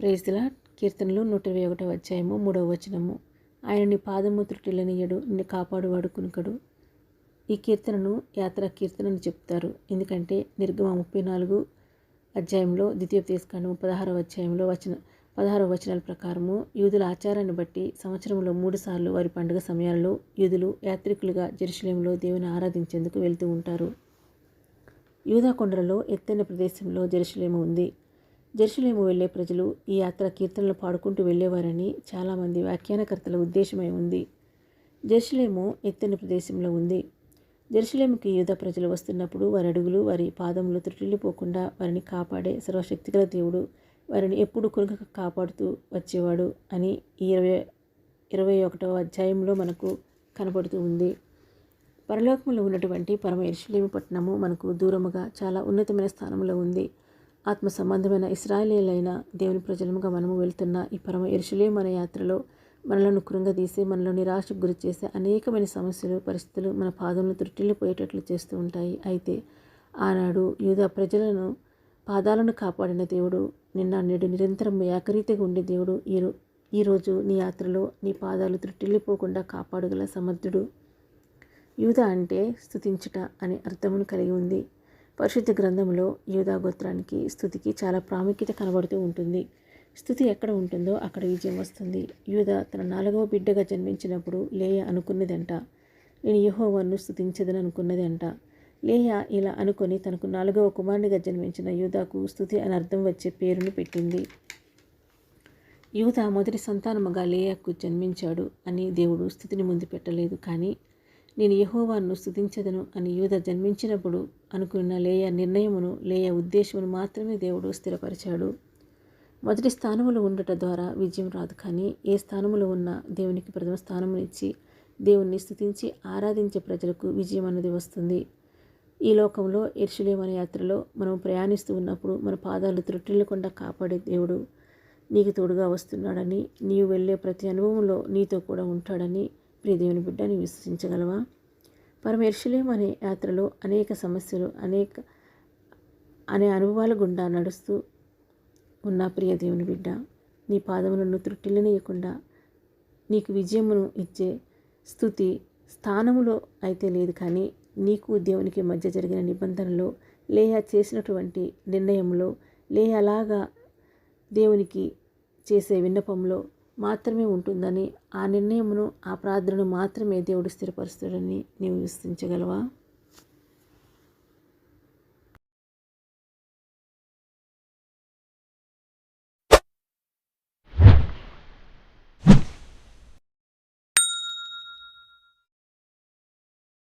ప్రేజ్దిలా కీర్తనలు నూట ఇరవై ఒకటో అధ్యాయము మూడవ వచనము. ఆయన నీ పాదము త్రుటిలనియడు నిన్ను కాపాడువాడు కునుకడు. ఈ కీర్తనను యాత్ర కీర్తన అని చెప్తారు. ఎందుకంటే నిర్గమ ముప్పై నాలుగు అధ్యాయంలో ద్వితీయోపదేశకాండము పదహారవ అధ్యాయంలో వచన పదహారవ వచనాల ప్రకారము యూదుల ఆచారాన్ని బట్టి సంవత్సరంలో మూడుసార్లు వారి పండుగ సమయాల్లో యూదులు యాత్రికులుగా జెరుసలేంలో దేవుని ఆరాధించేందుకు వెళ్తూ ఉంటారు. యూదా కొండలలో ఎత్తైన ప్రదేశంలో జెరుసలేము ఉంది. జెరూసలేము వెళ్ళే ప్రజలు ఈ యాత్ర కీర్తనలు పాడుకుంటూ వెళ్ళేవారని చాలామంది వ్యాఖ్యానకర్తల ఉద్దేశమై ఉంది. జెరూసలేము ఎత్తైన ప్రదేశంలో ఉంది. జెరూసలేముకి యూద ప్రజలు వస్తున్నప్పుడు వారి అడుగులు వారి పాదములు త్రుటిల్లిపోకుండా వారిని కాపాడే సర్వశక్తిగల దేవుడు వారిని ఎప్పుడు కొనుక కాపాడుతూ వచ్చేవాడు అని ఈ ఇరవై ఇరవై ఒకటవ అధ్యాయంలో మనకు కనబడుతూ ఉంది. పరలోకంలో ఉన్నటువంటి పరమ ఎరుషులేమి పట్టణము మనకు దూరముగా చాలా ఉన్నతమైన స్థానంలో ఉంది. ఆత్మ సంబంధమైన ఇస్రాయలీలైన దేవుని ప్రజలముగా మనము వెళ్తున్న ఈ పరమ ఎరుషులేం మన యాత్రలో మనలను కృంగదీసి మనలో నిరాశకు గురి చేసే అనేకమైన సమస్యలు పరిస్థితులు మన పాదములు త్రుట్టిల్లిపోయేటట్లు చేస్తూ ఉంటాయి. అయితే ఆనాడు యూదా ప్రజలను పాదాలను కాపాడిన దేవుడు నిన్న నేడు నిరంతరం ఏకరీతిగా ఉండే దేవుడు ఈ ఈరోజు నీ యాత్రలో నీ పాదాలు త్రుట్టిల్లిపోకుండా కాపాడగల సమర్థుడు. యూదా అంటే స్థుతించుట అనే అర్థమును కలిగి ఉంది. పరిశుద్ధ గ్రంథంలో యూదా గోత్రానికి స్థుతికి చాలా ప్రాముఖ్యత కనబడుతూ ఉంటుంది. స్థుతి ఎక్కడ ఉంటుందో అక్కడ విజయం వస్తుంది. యూదా తన నాలుగవ బిడ్డగా జన్మించినప్పుడు లేయ అనుకున్నదంట. నేను యహోవాను స్థుతించదని అనుకున్నదంట. లేయ ఇలా అనుకొని తనకు నాలుగవ కుమారునిగా జన్మించిన యూదాకు స్థుతి అని అర్థం వచ్చే పేరును పెట్టింది. యూదా మొదటి సంతానముగా లేయకు జన్మించాడు అని దేవుడు స్థుతిని ముందు పెట్టలేదు. కానీ నేను యహోవాను స్థుతించదను అని యూద జన్మించినప్పుడు అనుకున్న లేయ నిర్ణయమును లేయ ఉద్దేశమును మాత్రమే దేవుడు స్థిరపరిచాడు. మొదటి స్థానములో ఉండట ద్వారా విజయం రాదు కానీ ఏ స్థానములో ఉన్న దేవునికి ప్రథమ స్థానమునిచ్చి దేవుణ్ణి స్థుతించి ఆరాధించే ప్రజలకు విజయం అన్నది వస్తుంది. ఈ లోకంలో ఎర్షులేమన యాత్రలో మనం ప్రయాణిస్తూ ఉన్నప్పుడు మన పాదాలు త్రుట్టిల్లకుండా కాపాడే దేవుడు నీకు తోడుగా వస్తున్నాడని నీవు వెళ్ళే ప్రతి అనుభవంలో నీతో కూడా ఉంటాడని ప్రియదేవుని బిడ్డ నీవు విశ్వసించగలవా? పరమేర్షులేం అనే యాత్రలో అనేక సమస్యలు అనేక అనే అనుభవాల గుండా నడుస్తూ ఉన్న ప్రియ దేవుని బిడ్డ నీ పాదములను త్రుట్టిల్లనీయకుండా నీకు విజయమును ఇచ్చే స్థుతి స్థానములో అయితే లేదు కానీ నీకు దేవునికి మధ్య జరిగిన నిబంధనలో లేహ చేసినటువంటి నిర్ణయంలో లేహ అలాగా దేవునికి చేసే విన్నపంలో మాత్రమే ఉంటుందని ఆ నిర్ణయమును ఆ ప్రార్థనను మాత్రమే దేవుడు స్థిరపరుస్తాడని నీవు విశ్వసించగలవా?